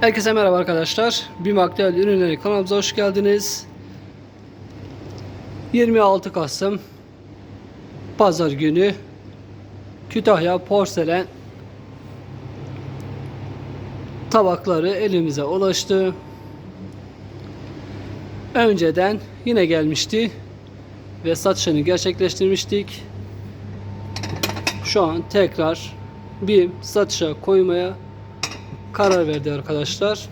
Herkese merhaba arkadaşlar. Bir Aktuel Ürünleri kanalımıza hoş geldiniz. 26 Kasım Pazar günü Kütahya porselen tabakları elimize ulaştı. Önceden yine gelmişti ve satışını gerçekleştirmiştik. Şu an tekrar bir satışa koymaya karar verdi arkadaşlar.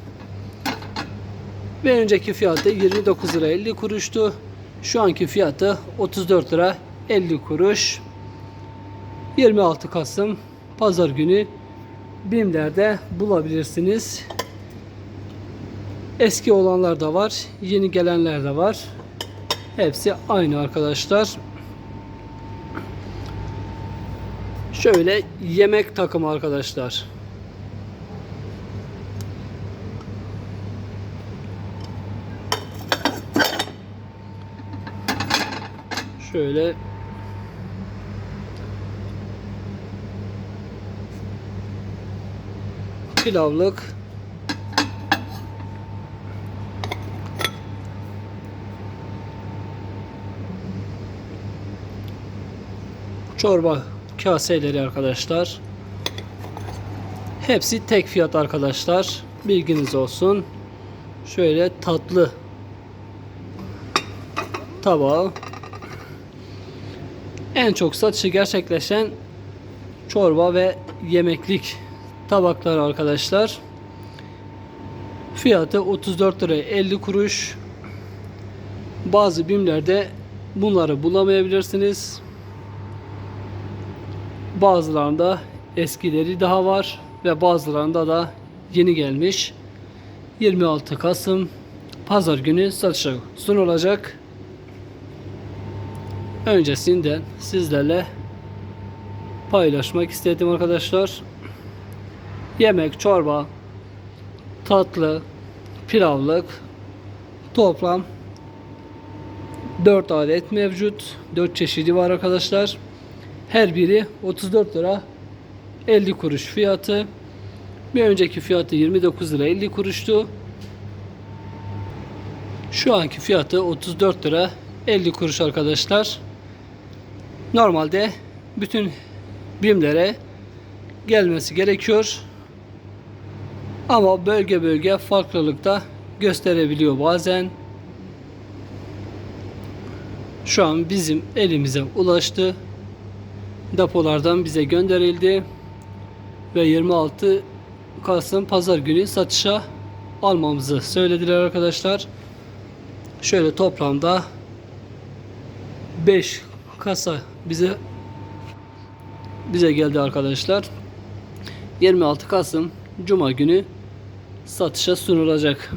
Ve önceki fiyatı 29 lira 50 kuruştu. Şu anki fiyatı 34 lira 50 kuruş. 26 Kasım Pazar günü BİM'lerde bulabilirsiniz. Eski olanlar da var, yeni gelenler de var. Hepsi aynı arkadaşlar. Şöyle yemek takımı arkadaşlar. Şöyle pilavlık çorba kaseleri arkadaşlar. Hepsi tek fiyat arkadaşlar. Bilginiz olsun. Şöyle tatlı tabağı en çok satışı gerçekleşen çorba ve yemeklik tabaklar arkadaşlar. Fiyatı 34 lira 50 kuruş. Bazı bimlerde bunları bulamayabilirsiniz. Bazılarında eskileri daha var ve bazılarında da yeni gelmiş. 26 Kasım Pazar günü satışa sunulacak öncesinden sizlerle paylaşmak istedim arkadaşlar. Yemek, çorba, tatlı, pilavlık toplam 4 adet mevcut. 4 çeşidi var arkadaşlar. Her biri 34 lira 50 kuruş fiyatı. Bir önceki fiyatı 29 lira 50 kuruştu. Şu anki fiyatı 34 lira 50 kuruş arkadaşlar. Normalde bütün BİM'lere gelmesi gerekiyor. Ama bölge bölge farklılıkta gösterebiliyor bazen. Şu an bizim elimize ulaştı. Depolardan bize gönderildi. Ve 26 Kasım Pazar günü satışa almamızı söylediler arkadaşlar. Şöyle toplamda 5 kasa bize bize geldi arkadaşlar. 26 Kasım Cuma günü satışa sunulacak.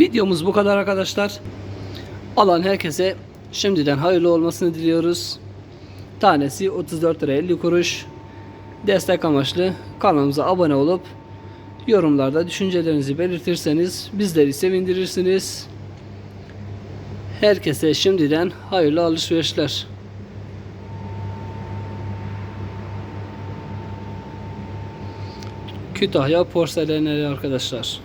Videomuz bu kadar arkadaşlar. Alan herkese şimdiden hayırlı olmasını diliyoruz. Tanesi 34 lira 50 kuruş. Destek amaçlı kanalımıza abone olup yorumlarda düşüncelerinizi belirtirseniz bizleri sevindirirsiniz. Herkese şimdiden hayırlı alışverişler. Kütahya porselenleri arkadaşlar.